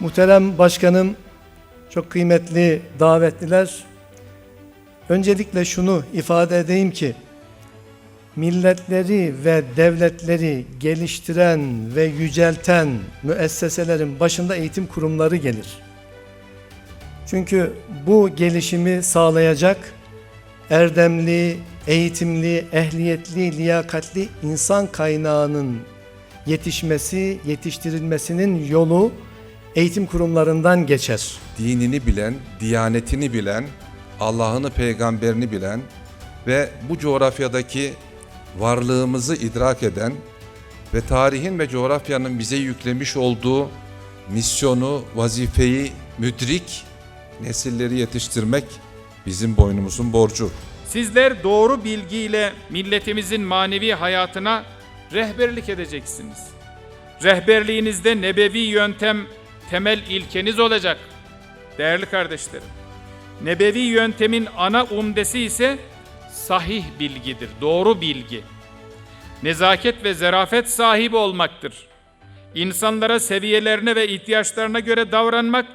Muhterem Başkanım, çok kıymetli davetliler. Öncelikle şunu ifade edeyim ki, milletleri ve devletleri geliştiren ve yücelten müesseselerin başında eğitim kurumları gelir. Çünkü bu gelişimi sağlayacak erdemli, eğitimli, ehliyetli, liyakatli insan kaynağının yetişmesi, yetiştirilmesinin yolu eğitim kurumlarından geçer. dinini bilen, diyanetini bilen, Allah'ını peygamberini bilen ve bu coğrafyadaki varlığımızı idrak eden ve tarihin ve coğrafyanın bize yüklemiş olduğu misyonu, vazifeyi müdrik nesilleri yetiştirmek bizim boynumuzun borcu. Sizler doğru bilgiyle milletimizin manevi hayatına rehberlik edeceksiniz. Rehberliğinizde nebevi yöntem temel ilkeniz olacak. Değerli kardeşlerim, nebevi yöntemin ana umdesi ise sahih bilgidir, doğru bilgi. Nezaket ve zerafet sahibi olmaktır. İnsanlara seviyelerine ve ihtiyaçlarına göre davranmak,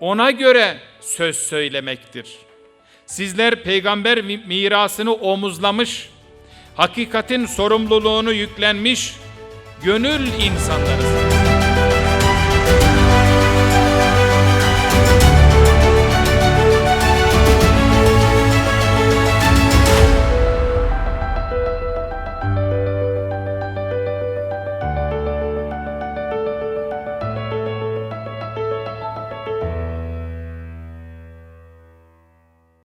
ona göre söz söylemektir. Sizler peygamber mi- mirasını omuzlamış, hakikatin sorumluluğunu yüklenmiş, gönül insanlarısınız.